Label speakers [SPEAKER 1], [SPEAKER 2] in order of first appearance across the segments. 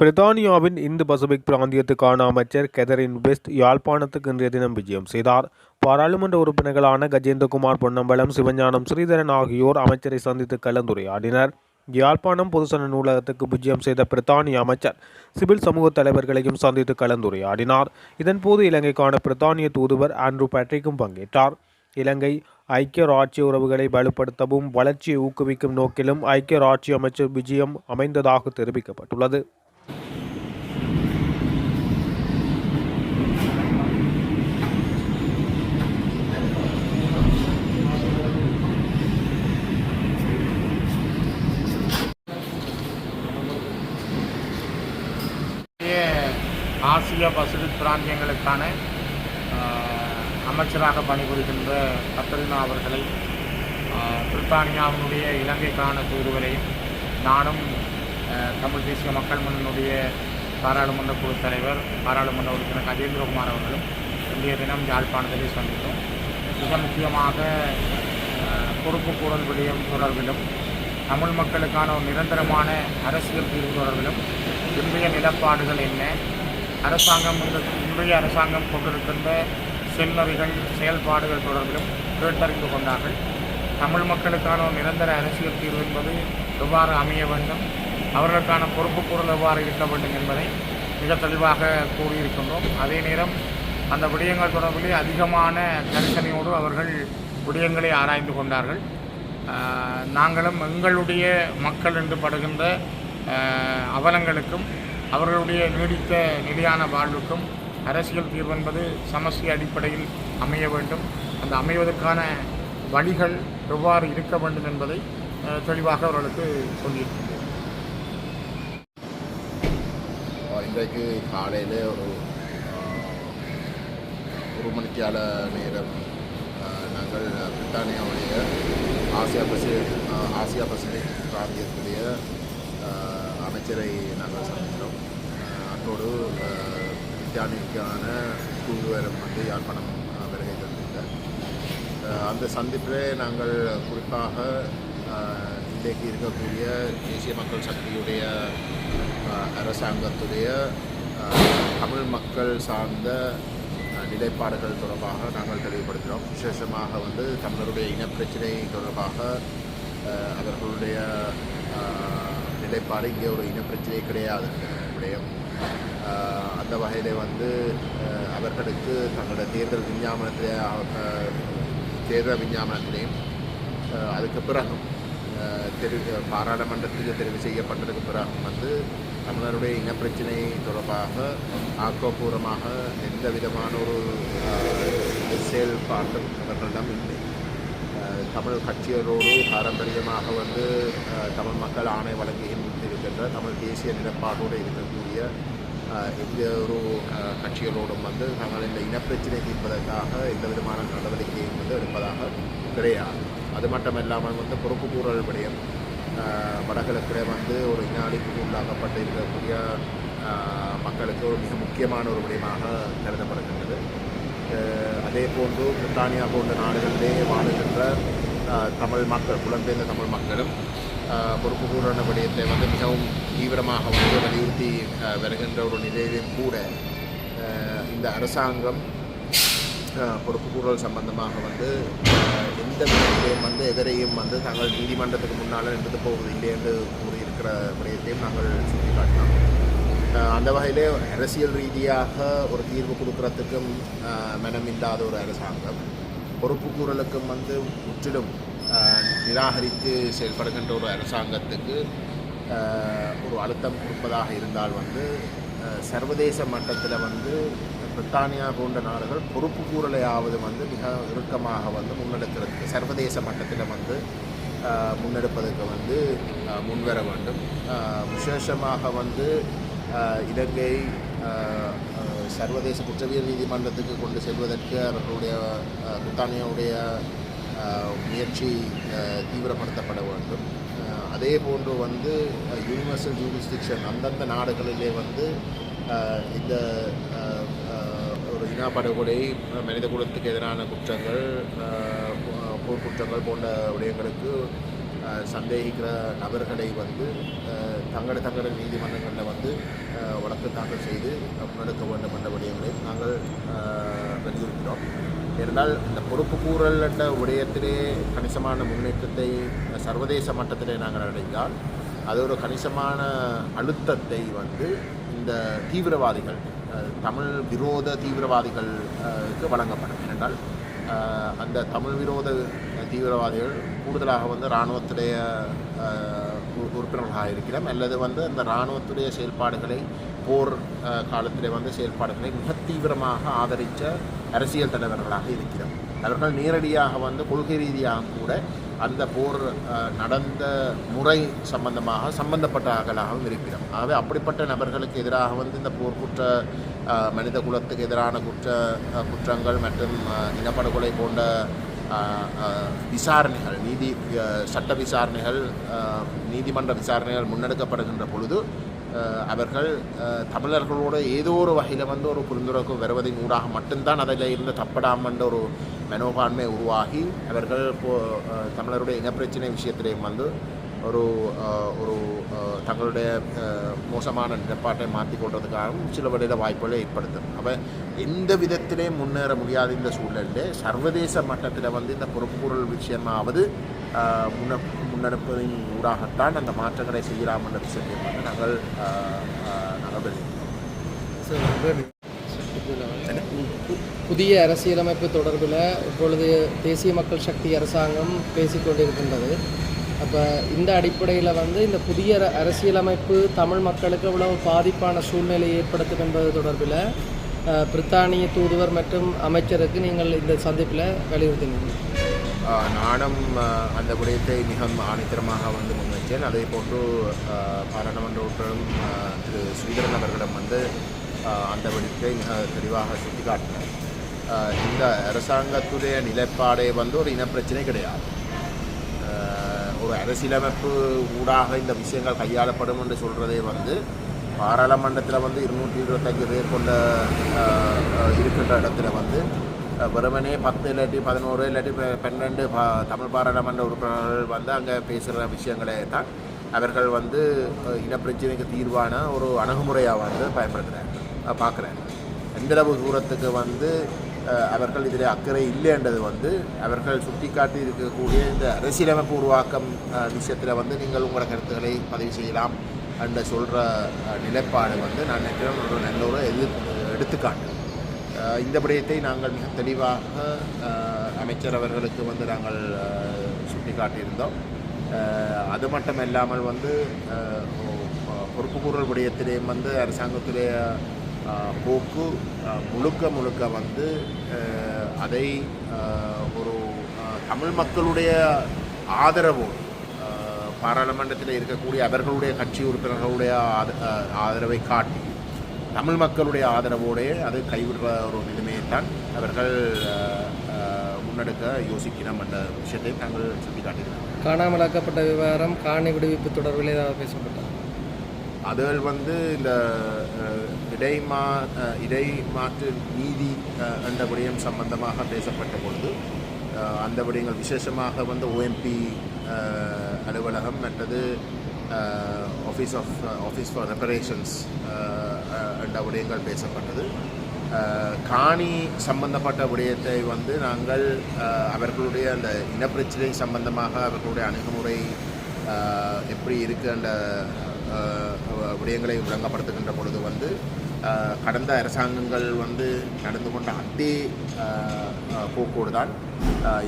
[SPEAKER 1] பிரித்தானியாவின் இந்து பசிபிக் பிராந்தியத்துக்கான அமைச்சர் கெதரின் வெஸ்ட் யாழ்ப்பாணத்துக்கு இன்றைய தினம் விஜயம் செய்தார். பாராளுமன்ற உறுப்பினர்களான கஜேந்திரகுமார் பொன்னம்பலம் சிவஞானம் ஸ்ரீதரன் ஆகியோர் அமைச்சரை சந்தித்து கலந்துரையாடினர். யாழ்ப்பாணம் பொதுசன நூலகத்துக்கு பூஜ்ஜியம் செய்த பிரித்தானிய அமைச்சர் சிவில் சமூக தலைவர்களையும் சந்தித்து கலந்துரையாடினார். இதன்போது இலங்கைக்கான பிரித்தானிய தூதுவர் ஆண்ட்ரூ பேட்ரிக்கும் பங்கேற்றார். இலங்கை ஐக்கிய ராட்சிய உறவுகளை வலுப்படுத்தவும் வளர்ச்சியை ஊக்குவிக்கும் நோக்கிலும் ஐக்கிய ராட்சிய அமைச்சர் விஜயம் அமைந்ததாக தெரிவிக்கப்பட்டுள்ளது.
[SPEAKER 2] ஆசிய பசிபிக் பிராந்தியங்களுக்கான அமைச்சராக பணிபுரிகின்ற கத்தரினா அவர்களை பிரித்தானியாவினுடைய இலங்கைக்கான தூதுவரையும் நானும் தமிழ் தேசிய மக்கள் முன்னுடைய பாராளுமன்ற குழு தலைவர் பாராளுமன்ற உறுப்பினர் கஜேந்திரகுமார் அவர்களும் இன்றைய தினம் யாழ்ப்பாணத்திலே சந்தித்தோம். மிக முக்கியமாக பொறுப்பு பொறுப்புக்கூறல் விடயம் தொடர்பிலும் தமிழ் மக்களுக்கான ஒரு நிரந்தரமான அரசியல் தீர்வு தொடர்பிலும் இன்றைய நிலப்பாடுகள் என்ன அரசாங்கம் இந்த இன்றைய அரசாங்கம் கொண்டிருக்கின்ற செல்நறிகள் செயல்பாடுகள் தொடர்பிலும் கேட்டறிந்து கொண்டார்கள். தமிழ் மக்களுக்கான நிரந்தர அரசியல் தீர்வு என்பது எவ்வாறு அமைய வேண்டும் அவர்களுக்கான பொறுப்புக்கூறல் எவ்வாறு இருக்க வேண்டும் என்பதை மிக தெளிவாக கூறியிருக்கின்றோம். அதே நேரம் அந்த விடயங்கள் தொடர்பிலே அதிகமான கரிசனையோடு அவர்கள் விடயங்களை ஆராய்ந்து கொண்டார்கள். நாங்களும் எங்களுடைய மக்கள் என்று படுகின்ற அவலங்களுக்கும் அவர்களுடைய நீடித்த நிலையான வாழ்வுக்கும் அரசியல் தீர்வு என்பது சமஸ்தி அடிப்படையில் அமைய வேண்டும். அந்த அமைவதற்கான வழிகள் எவ்வாறு இருக்க வேண்டும் என்பதை தெளிவாக அவர்களுக்கு சொல்லியிருக்கின்றோம்
[SPEAKER 3] இன்றைக்கு காலையில் ஒரு ஆஹ், ஒரு மணித்தியால நேரம் நாங்கள் பிரித்தானியாவுடைய ஆசியா பசிபிக் ஆசியா பசிபிக் பிராந்தியத்துடைய அமைச்சரை நாங்கள் சந்தித்தோம் ஆஹ், அத்தோடு ஆஹ், தூதுவரம் வந்து யாழ்ப்பாணம் வருகை தந்திருந்தார். அந்த சந்திப்பில் நாங்கள் குறிப்பாக இன்றைக்கு இருக்கக்கூடிய தேசிய மக்கள் சக்தியுடைய அரசாங்கத்துடைய தமிழ் மக்கள் சார்ந்த நிலைப்பாடுகள் தொடர்பாக நாங்கள் தெளிவுபடுத்தினோம் விசேஷமாக வந்து தமிழருடைய இனப்பிரச்சினை தொடர்பாக அவர்களுடைய நிலைப்பாடு இங்கே ஒரு இனப்பிரச்சனை கிடையாது. விடயம் அந்த வகையில் வந்து அவர்களுக்கு தங்களோட தேர்தல் விஞ்ஞாபனத்திலே தேர்தல் விஞ்ஞாபனத்திலேயும் அதுக்கு பிறகும் தெரி தெரிவு பாராளுமன்றத்துக்கு தெரிவு செய்யப்பட்டதுக்கு பிறகும் வந்து தமிழருடைய இனப்பிரச்சினை தொடர்பாக ஆக்கப்பூர்வமாக எந்த விதமான ஒரு செயல்பாட்டும் அவர்களிடம் இல்லை. தமிழ் கட்சியரோடு பாரம்பரியமாக வந்து தமிழ் மக்கள் ஆணை வழங்கி இருக்கின்ற தமிழ் தேசிய நிலப்பாட்டோடு இருக்கக்கூடிய எந்த ஒரு கட்சிகளோடும் வந்து நாங்கள் இந்த இனப்பிரச்சினை தீர்ப்பதற்காக எந்த விதமான நடவடிக்கையும் வந்து எடுப்பதாக கிடையாது. அது மட்டும் இல்லாமல் வந்து பொறுப்புக்கூறல் விடயம் ஆஹ், வடகிழக்கில் வந்து ஒரு இன அழிப்புக்கு உள்ளாக்கப்பட்டு இருக்கக்கூடிய மக்களுக்கு ஒரு மிக முக்கியமான ஒரு விடயமாக கருதப்படுகின்றது. அதே போன்று பிரித்தானியா போன்ற நாடுகளிலே வாழுகின்ற தமிழ் மக்கள் புலம்பெயர்ந்த தமிழ் மக்களும் பொறுப்பு பொறுப்புக்கூறான விடயத்தை வந்து மிகவும் தீவிரமாக வந்து வலியுறுத்தி வருகின்ற ஒரு நிலையிலும் கூட இந்த அரசாங்கம் பொறுப்பு பொறுப்புக்கூறல் சம்பந்தமாக வந்து எந்த விதத்திலையும் வந்து எதிரையும் வந்து தாங்கள் நீதிமன்றத்துக்கு முன்னால் நின்று போவதில்லை என்று கூறியிருக்கிற விடயத்தையும் நாங்கள் சுட்டிக்காட்டினோம். அந்த வகையிலே அரசியல் ரீதியாக ஒரு தீர்வு கொடுக்கறதுக்கும் மனமில்லாத ஒரு அரசாங்கம். பொறுப்புக்கூறலுக்கும் வந்து முற்றிலும் நிராகரித்து செயல்படுகின்ற ஒரு அரசாங்கத்துக்கு ஒரு அழுத்தம் கொடுப்பதாக இருந்தால் வந்து சர்வதேச மட்டத்தில் வந்து பிரித்தானியா போன்ற நாடுகள் பொறுப்புக்கூறலையாவது வந்து மிக இறுக்கமாக வந்து முன்னெடுக்கிறதுக்கு சர்வதேச மட்டத்தில் வந்து முன்னெடுப்பதற்கு வந்து முன்வர வேண்டும். விசேஷமாக வந்து இலங்கை சர்வதேச குற்றவியல் நீதிமன்றத்துக்கு கொண்டு செல்வதற்கு அவர்களுடைய பிரித்தானியாவுடைய முயற்சி தீவிரப்படுத்தப்பட வேண்டும். அதே போன்று வந்து யூனிவர்சல் ஜூரிஸ்டிக்ஷன் அந்தந்த நாடுகளிலே வந்து இந்த அஹ், அஹ், ஒரு இனப்படுகொலை மனித குலத்துக்கு எதிரான குற்றங்கள் போர்க்குற்றங்கள் போன்ற விடயங்களுக்கு சந்தேகிக்கிற நபர்களை வந்து தங்கட தங்கட நீதிமன்றங்களில் வந்து வழக்கு தாக்கல் செய்து முன்னெடுக்க வேண்டும் என்ற விடயங்களை நாங்கள் வலியுறுத்தினோம் இருந்தால் இந்த பொறுப்பு கூறல் என்ற விடயத்திலே கணிசமான முன்னேற்றத்தை சர்வதேச மட்டத்திலே நாங்கள் அடைந்தால் அது ஒரு கணிசமான அழுத்தத்தை வந்து இந்த தீவிரவாதிகள் தமிழ் விரோத தீவிரவாதிகளுக்கு வழங்கப்படும். ஏனென்றால் அந்த தமிழ் விரோத தீவிரவாதிகள் கூடுதலாக வந்து இராணுவத்துடைய உறுப்பினர்களாக இருக்கிறோம். அல்லது வந்து அந்த இராணுவத்துடைய செயல்பாடுகளை போர் காலத்திலே வந்து செயல்பாடுகளை மிக தீவிரமாக ஆதரித்த அரசியல் தலைவர்களாக இருக்கிறோம். அவர்கள் நேரடியாக வந்து கொள்கை ரீதியாக கூட அந்த போர் நடந்த முறை சம்பந்தமாக சம்பந்தப்பட்டவர்களாகவும் இருக்கிறோம். ஆகவே அப்படிப்பட்ட நபர்களுக்கு எதிராக வந்து இந்த போர் குற்ற மனித குலத்துக்கு எதிரான குற்ற குற்றங்கள் மற்றும் இனப்படுகொலை போன்ற விசாரணைகள் நீதி சட்ட விசாரணைகள் நீதிமன்ற விசாரணைகள் முன்னெடுக்கப்படுகின்ற பொழுது அவர்கள் தமிழர்களோட ஏதோ ஒரு வகையில் வந்து ஒரு புரிந்துணர்வு வருவதன் ஊடாக மட்டும்தான் அதில் இருந்து தப்படாமன்ற ஒரு மனோபான்மை உருவாகி அவர்கள் இப்போ தமிழருடைய இனப்பிரச்சனை விஷயத்திலையும் வந்து ஒரு ஒரு தங்களுடைய மோசமான நிலைப்பாட்டை மாற்றி கொள்றதுக்காகவும் சில வழியில் வாய்ப்புகளை ஏற்படுத்தும் அப்போ எந்த விதத்திலே முன்னேற முடியாத இந்த சூழலில் சர்வதேச மட்டத்தில் வந்து இந்த பொறுப்புக்கூறல் விஷயமாவது முன்ன முன்னெடுப்பதின் ஊடாகத்தான் அந்த மாற்றங்களை செய்யலாம் என்ற விஷயத்தை வந்து நாங்கள் அஹ், நாங்கள்
[SPEAKER 4] புதிய அரசியலமைப்பு தொடர்பில் இப்பொழுது தேசிய மக்கள் சக்தி அரசாங்கம் பேசிக்கொண்டிருக்கின்றது அப்போ இந்த அடிப்படையில் வந்து இந்த புதிய அரசியலமைப்பு தமிழ் மக்களுக்கு எவ்வளவு பாதிப்பான சூழ்நிலையை ஏற்படுத்தும் என்பது தொடர்பில் பிரித்தானிய தூதுவர் மற்றும் அமைச்சருக்கு நீங்கள் இந்த சந்திப்பில் வலியுறுத்தினீங்க.
[SPEAKER 3] நானும் அந்த விடயத்தை மிக ஆணித்தரமாக வந்து முன்வைத்தேன். அதே போன்று பாராளுமன்ற உறுப்பினரும் திரு ஸ்ரீதரன் அவர்களிடம் வந்து அந்த விடயத்தை மிக தெளிவாக சுட்டிக்காட்டினார். இந்த அரசாங்கத்துடைய நிலைப்பாடே வந்து ஒரு இனப்பிரச்சனை கிடையாது. ஒரு அரசியலமைப்பு ஊடாக இந்த விஷயங்கள் கையாளப்படும் என்று சொல்கிறதே வந்து பாராளுமன்றத்தில் வந்து இருநூற்றி இருபத்தஞ்சு பேர் கொண்ட இருக்கின்ற இடத்துல வந்து வெறுமனே பத்து இல்லாட்டி பதினோரு இல்லாட்டி பன்னெண்டு பா தமிழ் பாராளுமன்ற உறுப்பினர்கள் வந்து அங்கே பேசுகிற விஷயங்களே தான். அவர்கள் வந்து இனப்பிரச்சனைக்கு தீர்வான ஒரு அணுகுமுறையாக வந்து பயன்படுத்துகிறாங்க பார்க்குறாங்க எந்தளவு தூரத்துக்கு வந்து அவர்கள் இதில் அக்கறை இல்லைன்றது வந்து அவர்கள் சுட்டிக்காட்டி இருக்கக்கூடிய இந்த அரசியலமைப்பு உருவாக்கம் விஷயத்தில் வந்து நீங்கள் உங்களோட கருத்துக்களை பதிவு செய்யலாம் என்று சொல்கிற நிலைப்பாடு வந்து நான் நினைக்கிறேன் ஒரு நல்ல ஒரு எதிர் எடுத்துக்காட்டு. இந்த விடயத்தை நாங்கள் மிக தெளிவாக அமைச்சர் அவர்களுக்கு வந்து நாங்கள் அஹ், சுட்டிக்காட்டியிருந்தோம். அது மட்டும் இல்லாமல் வந்து பொறுப்புக்கூறல் விடயத்திலேயும் வந்து அரசாங்கத்திலேயே போக்கு முழுக்க முழுக்க வந்து அதை ஒரு தமிழ் மக்களுடைய ஆதரவோடு பாராளுமன்றத்தில் இருக்கக்கூடிய அவர்களுடைய கட்சி உறுப்பினர்களுடைய ஆத- ஆதரவை காட்டி தமிழ் மக்களுடைய ஆதரவோடே அது கைவிடுற ஒரு நிலைமையைத்தான் அவர்கள் முன்னெடுக்க யோசிக்கணும் என்ற விஷயத்தை நாங்கள் சுட்டிக்காட்டியிருக்கிறோம்
[SPEAKER 4] காணாமலாக்கப்பட்ட விவகாரம் காணி விடுவிப்பு தொடர்பில் ஏதாவது பேசப்பட்டார்
[SPEAKER 3] அதுகள் வந்து இந்த இடைமா இடைமாற்று நீதி என்ற விடயம் சம்பந்தமாக பேசப்பட்ட பொழுது அந்த விடயங்கள் விசேஷமாக வந்து ஓஎம்பி அலுவலகம் மற்றது office of office for reparations என்ற விடயங்கள் பேசப்பட்டது. காணி சம்பந்தப்பட்ட விடயத்தை வந்து நாங்கள் அவர்களுடைய அந்த இனப்பிரச்சனை சம்பந்தமாக அவர்களுடைய அணுகுமுறை எப்படி இருக்குன்ற விடயங்களை விளங்கப்படுத்துகின்ற பொழுது வந்து கடந்த அரசாங்கங்கள் வந்து நடந்து கொண்ட அதே போக்கோடு தான்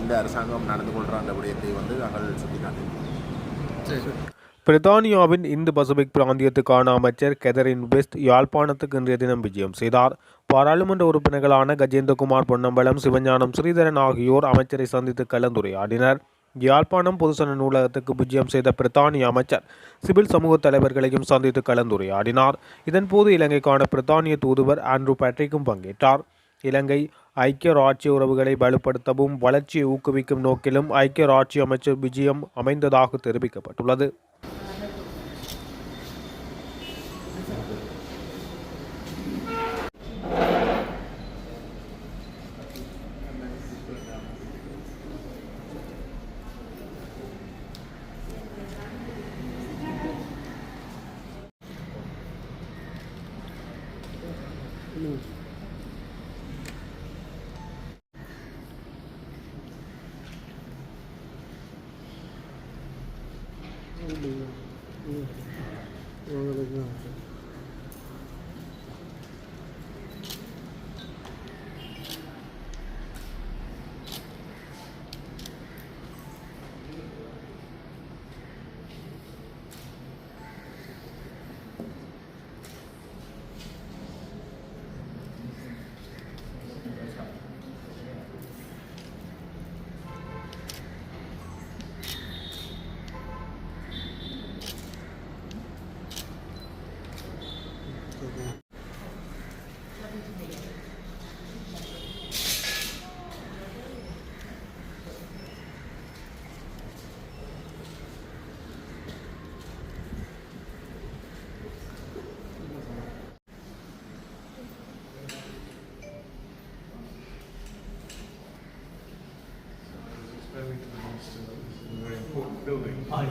[SPEAKER 3] இந்த அரசாங்கம் நடந்து கொள்கிற அந்த விடயத்தை வந்து நாங்கள் சுட்டிக்காட்டியிருக்கோம்.
[SPEAKER 1] பிரித்தானியாவின் இந்து பசிபிக் பிராந்தியத்துக்கான அமைச்சர் கெதரின் வெஸ்ட் யாழ்ப்பாணத்துக்கு இன்றைய தினம் விஜயம் செய்தார். பாராளுமன்ற உறுப்பினர்களான கஜேந்திரகுமார் பொன்னம்பலம் சிவஞானம் ஸ்ரீதரன் ஆகியோர் அமைச்சரை சந்தித்து கலந்துரையாடினர். யாழ்ப்பாணம் பொதுசன நூலகத்துக்கு விஜயம் செய்த பிரித்தானிய அமைச்சர் சிவில் சமூக தலைவர்களையும் சந்தித்து கலந்துரையாடினார். இதன்போது இலங்கைக்கான பிரித்தானிய தூதுவர் ஆண்ட்ரூ பேட்ரிக்கும் பங்கேற்றார். இலங்கை ஐக்கிய ராட்சிய உறவுகளை வலுப்படுத்தவும் வளர்ச்சியை ஊக்குவிக்கும் நோக்கிலும் ஐக்கிய ராட்சிய அமைச்சர் விஜயம் அமைந்ததாக தெரிவிக்கப்பட்டுள்ளது.
[SPEAKER 5] 没有，没有，
[SPEAKER 6] 没有
[SPEAKER 5] 那
[SPEAKER 6] 个。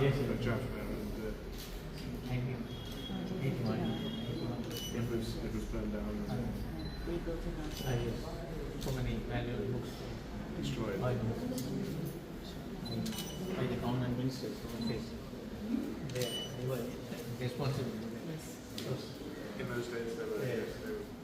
[SPEAKER 5] Judgment and uh,
[SPEAKER 6] Nineteen eighty-one.
[SPEAKER 5] it was, it was burned down and
[SPEAKER 6] Ah, yes. So many valuable books.
[SPEAKER 5] destroyed.
[SPEAKER 6] By the, by the town administrators, yes. They, they were responsible. Yes.
[SPEAKER 5] In those days, they were,
[SPEAKER 6] Yeah.
[SPEAKER 5] yes, they were.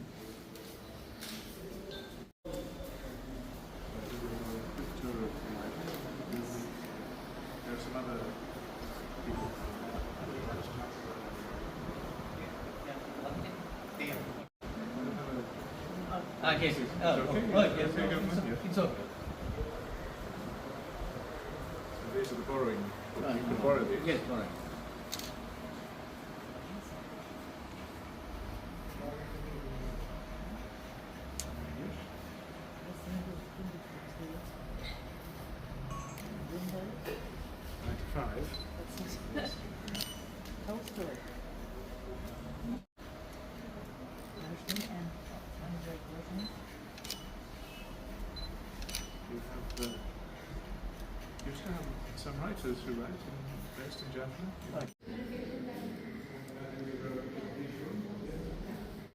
[SPEAKER 6] Ah, yes, yes. Oh,
[SPEAKER 5] okay.
[SPEAKER 6] oh, oh, yes,
[SPEAKER 5] Okay,
[SPEAKER 6] no, it's,
[SPEAKER 5] yes.
[SPEAKER 6] it's okay.
[SPEAKER 5] So these are the borrowing, you could borrow these.
[SPEAKER 6] Yes, all right.
[SPEAKER 7] right, and
[SPEAKER 5] ladies and gentlemen.